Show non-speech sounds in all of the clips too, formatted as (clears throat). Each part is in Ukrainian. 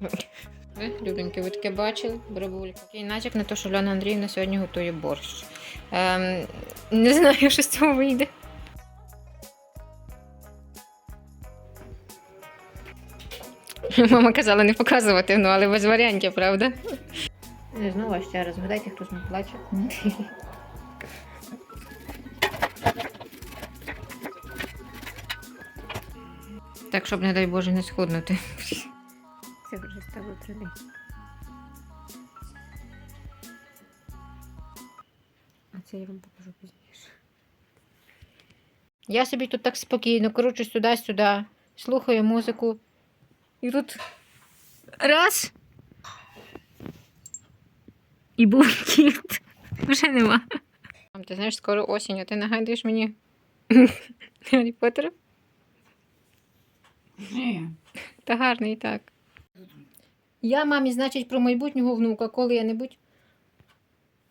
Ви, любенькі, ви таке бачили, барабулька. Такий натяк на те, що Льона Андріївна сьогодні готує борщ. Ем, не знаю, що з цього вийде. Мама казала не показувати, ну але без варіантів, правда? Не знову ще раз. Згадайте, хтось не плаче. Так, щоб, не дай Боже, не схуднути. Традицією. А це я вам покажу пізніше. Я собі тут так спокійно, коротше, сюди-сюди, слухаю музику. І тут раз. І був кіт. Вже нема. Мам, ти знаєш, скоро осінь, а ти нагадуєш мені (laughs) Гаррі Поттера? Ні. Та гарний і так. Я мамі, значить, про майбутнього внука коли-небудь.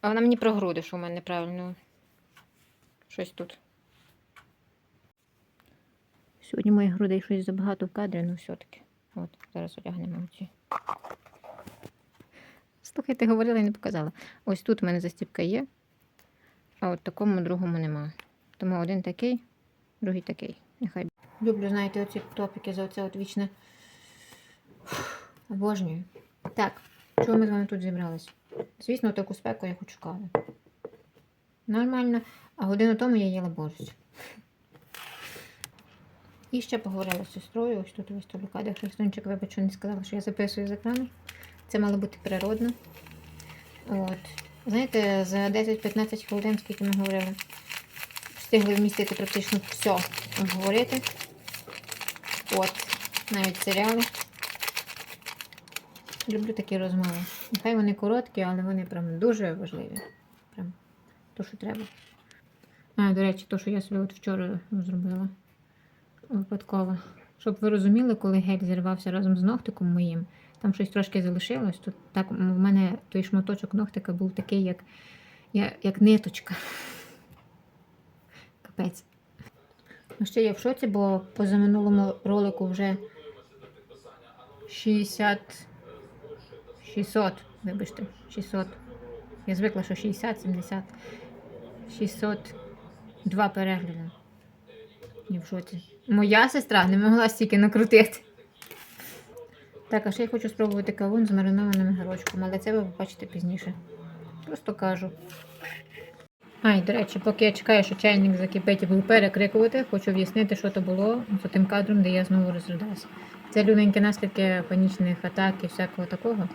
А вона мені про груди, що в мене неправильно. Щось тут. Сьогодні моїх грудей щось забагато в кадрі, ну все-таки. От, зараз одягнемо ці. Слухайте, говорила і не показала. Ось тут у мене застіпка є, а от такому другому нема. Тому один такий, другий такий. Нехай. Люблю, знаєте, оці топіки за оце от вічне. Обожнюю. Так, чого ми з вами тут зібрались? Звісно, таку спеку я хочу кави. Нормально. А годину тому я їла борщ. І ще поговорила з сестрою. Ось тут виставлю кадр. Христунчик, вибач, не сказала, що я записую з екрану. Це мало бути природно. От. Знаєте, за 10-15 хвилин, скільки ми говорили, встигли вмістити практично все обговорити. От, навіть серіали. Люблю такі розмови. Нехай вони короткі, але вони прям дуже важливі. Прям то, що треба. А, до речі, то, що я собі от вчора зробила випадково. Щоб ви розуміли, коли гель зірвався разом з ногтиком моїм, там щось трошки залишилось. Тут так в мене той шматочок ногтика був такий, як, як, як ниточка. (laughs) Капець. Ну, ще я в шоці, бо позаминулому ролику вже 60. 600, вибачте, 600. Я звикла, що 60, 70. 602 перегляди. Я в шоці. Моя сестра не могла стільки накрутити. Так, а ще я хочу спробувати кавун з маринованим грочком, але це ви побачите пізніше. Просто кажу. А, і до речі, поки я чекаю, що чайник закипить і буду перекрикувати, хочу в'яснити, що то було за тим кадром, де я знову розридалася. Це люденькі наслідки панічних атак і всякого такого.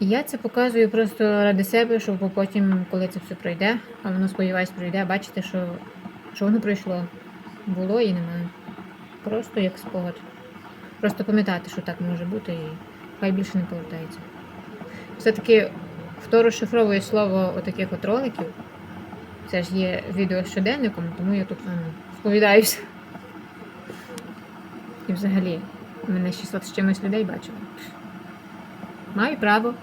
Я це показую просто ради себе, щоб потім, коли це все пройде, а воно, сподіваюсь, пройде, бачите, що, що воно пройшло. Було і немає. Просто як спогад. Просто пам'ятати, що так може бути, і хай більше не повертається. Все-таки хто розшифровує слово отаких от роликів, це ж є відео з щоденником, тому я тут сповідаюся. І взагалі, мене 600 з чимось людей бачили. Маю право.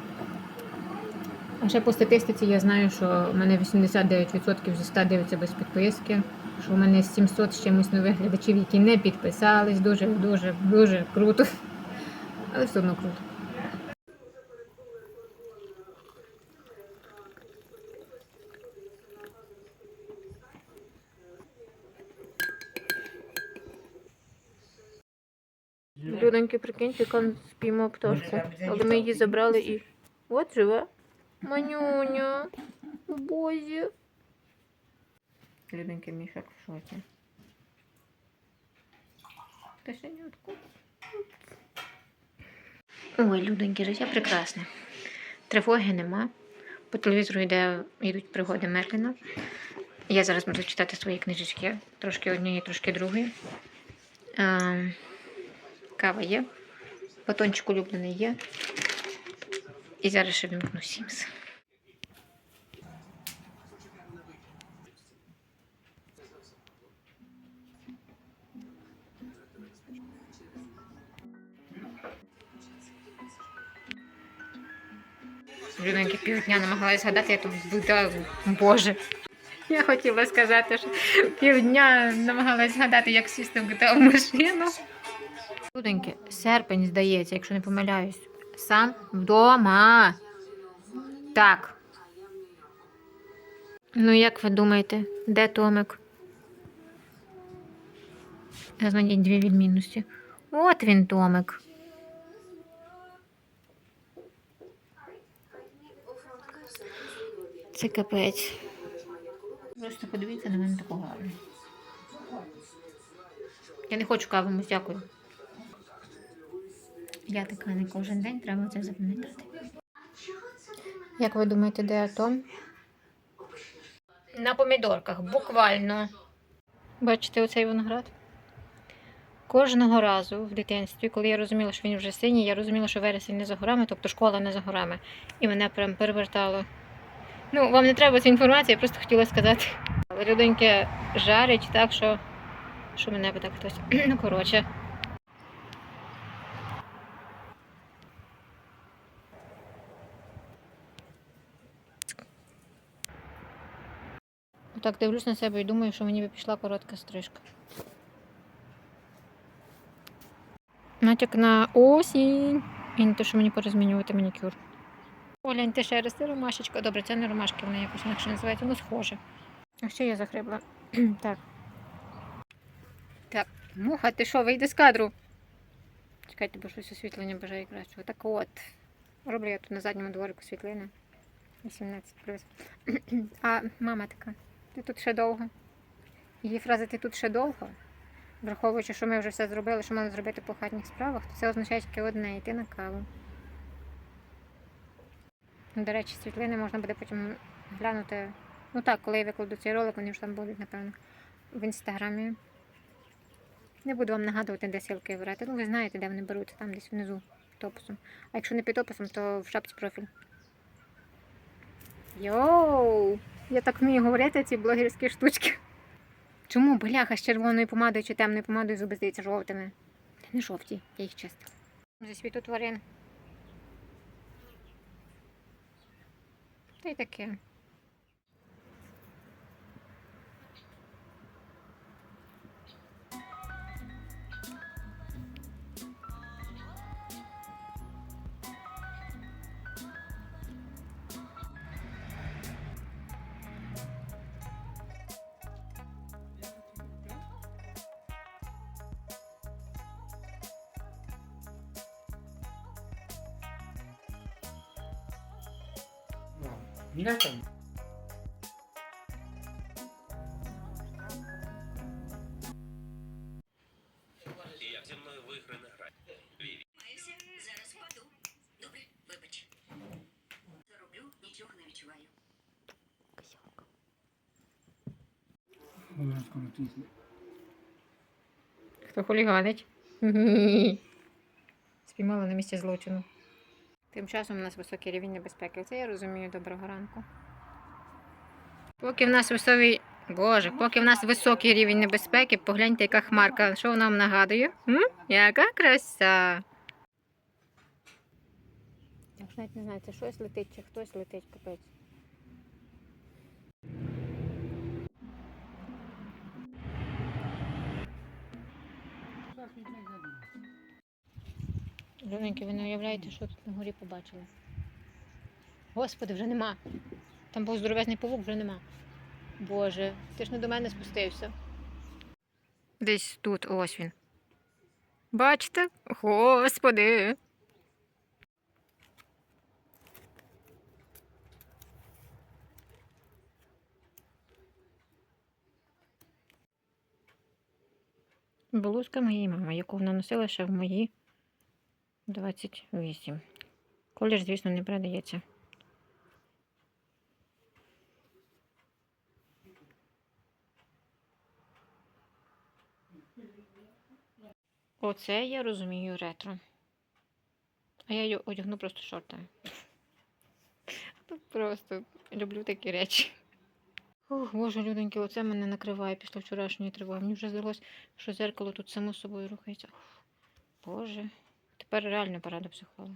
А ще по статистиці я знаю, що в мене 89% зі 100 дивиться без підписки, що в мене 700 з чимось нових глядачів, які не підписались. Дуже, дуже, дуже круто. Але все одно круто. Людоньки, прикиньте, яка спіймав пташку. Але ми її забрали і. От живе. Манюня. У бозі. Людоньки мішок в шоці. Пташенятку. Ой, людоньки, життя прекрасне. Тривоги нема. По телевізору йде, йдуть пригоди Мерліна. Я зараз буду читати свої книжечки. Трошки однієї, трошки другої. Кава є. Батончик улюблений є. І зараз ще вімкну Сімс. Людинки півдня намагалась згадати, я тут буде, боже. Я хотіла сказати, що півдня намагалась згадати, як сісти в машину. Худеньке, серпень, здається, якщо не помиляюсь. Сам вдома. Так. Ну, як ви думаєте, де Томик? Знайдіть дві відмінності. От він, Томик. Це капець. Просто подивіться на мене гарно. Я не хочу каву, дякую. Я така не кожен день, треба це запам'ятати. Як ви думаєте, де Атом? На помідорках, буквально. Бачите оцей виноград? Кожного разу в дитинстві, коли я розуміла, що він вже синій, я розуміла, що вересень не за горами, тобто школа не за горами. І мене прям перевертало. Ну, вам не треба ця інформація, я просто хотіла сказати. Але людоньке жарить так, що, що мене би так хтось. (clears throat) Ну, коротше. Так дивлюсь на себе і думаю, що мені би пішла коротка стрижка. Натяк на осінь. І не те, що мені порозмінювати манікюр. Погляньте ще раз, це ромашечка. Добре, це не ромашки, вона якось інакше називається, воно схоже. А що я захрибла? (clears throat) так. Так, муха, ти що, вийди з кадру. Чекайте, бо щось освітлення бажає кращого. Так от. Роблю я тут на задньому дворику світлини. 18 плюс. (clears throat) а мама така, ти тут ще довго. Її фраза ти тут ще довго. Враховуючи, що ми вже все зробили, що мали зробити по хатніх справах, то це означає тільки одне йти на каву. До речі, світлини можна буде потім глянути. Ну так, коли я викладу цей ролик, вони вже там будуть, напевно, в інстаграмі. Не буду вам нагадувати, де силки брати. Ну, ви знаєте, де вони беруть, там десь внизу під описом. А якщо не під описом, то в шапці профіль. Йоу! Я так вмію говорити ці блогерські штучки. Чому бляха з червоною помадою чи темною помадою зуби здаються жовтими? Не жовті, я їх чистила. За світу тварин. Та й таке. 皆さんЯк зі мною в ігри не грати? Майся, зараз впаду. Добре, вибач. Зароблю, нічого не відчуваю. у нас скоро тисне. Хто хуліганить? (laughs) Спіймали на місці злочину. Тим часом у нас високий рівень небезпеки. Це я розумію. Доброго ранку. Поки в нас високий. Боже, поки в нас високий рівень небезпеки, погляньте, яка хмарка. Що нам нагадує? М? Яка краса. Я ж навіть не знаю, це щось летить чи хтось летить, капець. Жоненьки, ви не уявляєте, що тут на горі побачили. Господи, вже нема. Там був здоровезний павук, вже нема. Боже, ти ж не до мене спустився. Десь тут, ось він. Бачите? Господи. Блузка моєї мами, яку вона носила ще в мої 28. Колір, звісно, не передається. Оце я розумію ретро. А я її одягну просто шортами. Просто люблю такі речі. Ох, боже, люденьки, оце мене накриває після вчорашньої тривоги. Мені вже здалося, що зеркало тут само собою рухається. Ух, Боже. Тепер реально пора до психолога.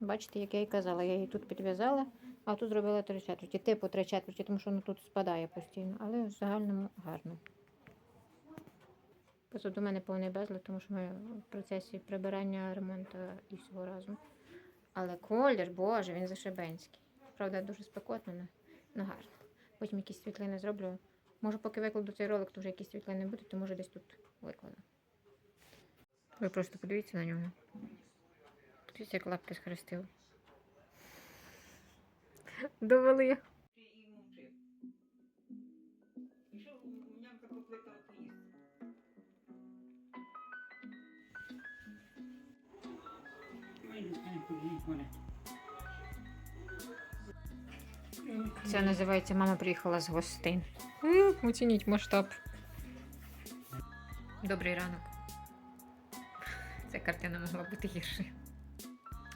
Бачите, як я і казала, я її тут підв'язала, а тут зробила три четверті. Типу три четверті, тому що воно тут спадає постійно, але в загальному гарно. У мене повний безлад, тому що ми в процесі прибирання, ремонту і всього разом. Але колір, боже, він зашибенський. Правда, дуже спекотно, але гарно. Потім якісь світлини зроблю. Може, поки викладу цей ролик, то вже якісь світлини будуть, то може десь тут викладу. Ви просто подивіться на нього. Подивіться, як лапки схрестив. Довели. Це називається Мама приїхала з гостин. М, Оцініть масштаб. Добрий ранок. Ця картина могла бути гіршою.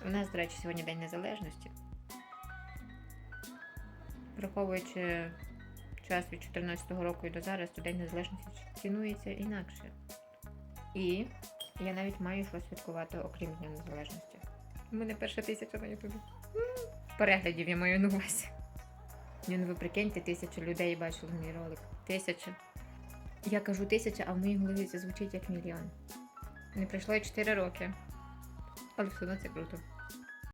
У нас, до речі, сьогодні День Незалежності. Враховуючи час від 14-го року і до зараз, то День Незалежності цінується інакше. І я навіть маю що святкувати, окрім Дня Незалежності. У мене перша тисяча на Ютубі. Переглядів я маю на увазі. Ну ви прикиньте, тисяча людей бачили мій ролик. Тисяча. Я кажу тисяча, а в моїй голові це звучить як мільйон. Не пройшло 4 роки. Але все одно це круто.